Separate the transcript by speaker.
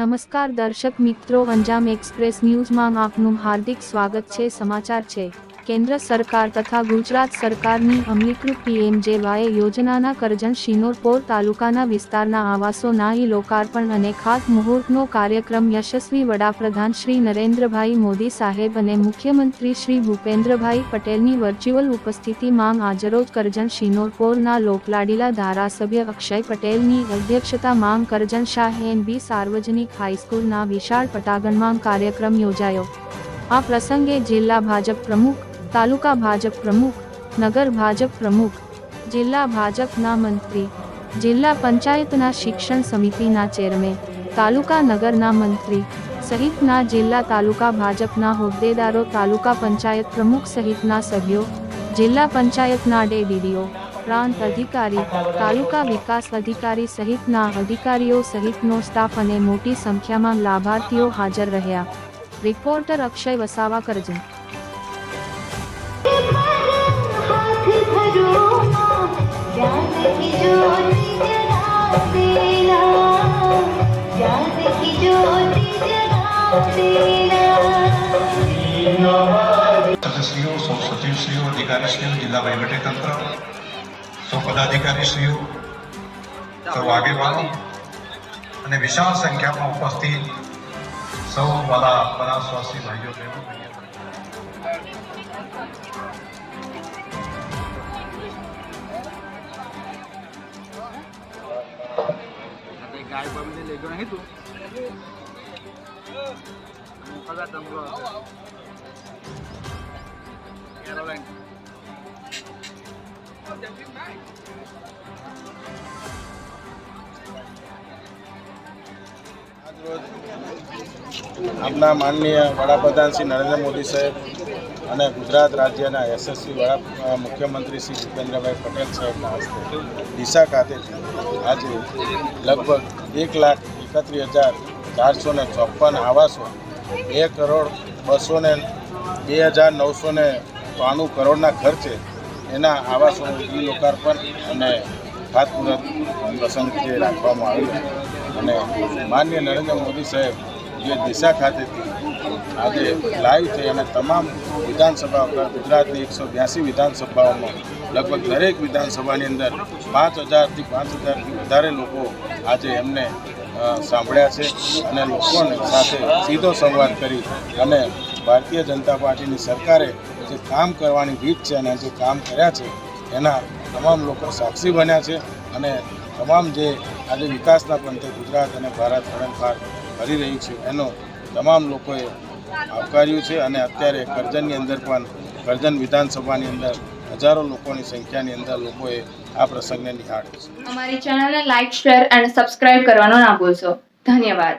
Speaker 1: નમસ્કાર દર્શક મિત્રો અંજામ એક્સપ્રેસ ન્યૂઝમાં આપનું હાર્દિક સ્વાગત છે સમાચાર છે. કેન્દ્ર સરકાર તથા ગુજરાત સરકારની અમલીકૃત પીએમજેવાય યોજનાના કરજણ શિનોરપોર તાલુકાના વિસ્તારના આવાસોના ઈ લોકાર્પણ અને ખાસ મુહૂર્તનો કાર્યક્રમ યશસ્વી વડાપ્રધાન શ્રી નરેન્દ્રભાઈ મોદી સાહેબ અને મુખ્યમંત્રી શ્રી ભૂપેન્દ્રભાઈ પટેલની વર્ચ્યુઅલ ઉપસ્થિતિમાં આજરોજ કરજણ શિનોરપોરના લોકલાડીલા ધારાસભ્ય અક્ષય પટેલની અધ્યક્ષતા માંગ કરજણ શાહ એનબી સાર્વજનિક હાઈસ્કૂલના વિશાળ પટાગણમાં કાર્યક્રમ યોજાયો. આ પ્રસંગે જિલ્લા ભાજપ પ્રમુખ તાલુકા ભાજપ પ્રમુખ, નગર ભાજપ પ્રમુખ, જિલ્લા ભાજપના મંત્રી, જિલ્લા પંચાયતના શિક્ષણ સમિતિના ચેરમેન, તાલુકા નગરના મંત્રી સહિતના જિલ્લા તાલુકા ભાજપના હોદ્દેદારો, તાલુકા પંચાયત પ્રમુખ સહિતના સભ્યો, જિલ્લા પંચાયતના ડેડીડીઓ પ્રાંત અધિકારી, તાલુકા વિકાસ અધિકારી સહિતના અધિકારીઓ સહિતનો સ્ટાફ અને મોટી સંખ્યામાં લાભાર્થીઓ હાજર રહ્યા. રિપોર્ટર અક્ષય વસાવા કરજણ.
Speaker 2: સદસ્યો સૌ સચિવશ્રીઓ અધિકારીશ્રીઓ જિલ્લા વહીવટીતંત્ર સૌ પદાધિકારીશ્રીઓ સૌ આગેવાનો અને વિશાળ સંખ્યામાં ઉપસ્થિત સૌ વાલા બનાસવાસી ભાઈઓ બહેનો
Speaker 3: ગાય બાબતે લઈ ગયો નહીં તું? મોકલવા તમલો એરોલાઇન
Speaker 4: આપના માનનીય વડાપ્રધાન શ્રી નરેન્દ્ર મોદી સાહેબ અને ગુજરાત રાજ્યના યશસ્વી વડા મુખ્યમંત્રી શ્રી ભૂપેન્દ્રભાઈ પટેલ સાહેબના હસ્તે ડીસા ખાતેથી આજે લગભગ એક લાખ એકત્રીસ હજાર ચારસો ને ચોપન આવાસો, બે કરોડ બસો ને, બે હજાર નવસો ને બાણું કરોડના ખર્ચે એના આવાસોનું ઈ લોકાર્પણ અને ખાતમુહૂર્ત પ્રસંગ જે રાખવામાં આવ્યો. અને માન્ય નરેન્દ્ર મોદી સાહેબ જે દિશા ખાતેથી આજે લાઈવ થઈ અને તમામ વિધાનસભા ગુજરાતની એકસો બ્યાસી વિધાનસભાઓમાં લગભગ દરેક વિધાનસભાની અંદર પાંચ હજારથી પાંચ હજારથી વધારે લોકો આજે એમને સાંભળ્યા છે અને લોકોને સાથે સીધો સંવાદ કરી અને ભારતીય જનતા પાર્ટીની સરકારે જે કામ કરવાની રીત છે અને જે કામ કર્યા છે, એના તમામ લોકો સાક્ષી બન્યા છે અને તમામ જે આજે વિકાસના પંથે ગુજરાત અને ભારત ફરણફાર કરી રહ્યું છે, એનો તમામ લોકોએ આવકાર્યું છે અને અત્યારે કરજણની અંદર પણ કરજણ વિધાનસભાની અંદર હજારો લોકોની સંખ્યાની અંદર લોકોએ આ પ્રસંગને નિહાળ્યો છે.
Speaker 5: અમારી ચેનલને લાઇક શેર અને સબસ્ક્રાઇબ કરવાનો ના ભૂલશો. ધન્યવાદ.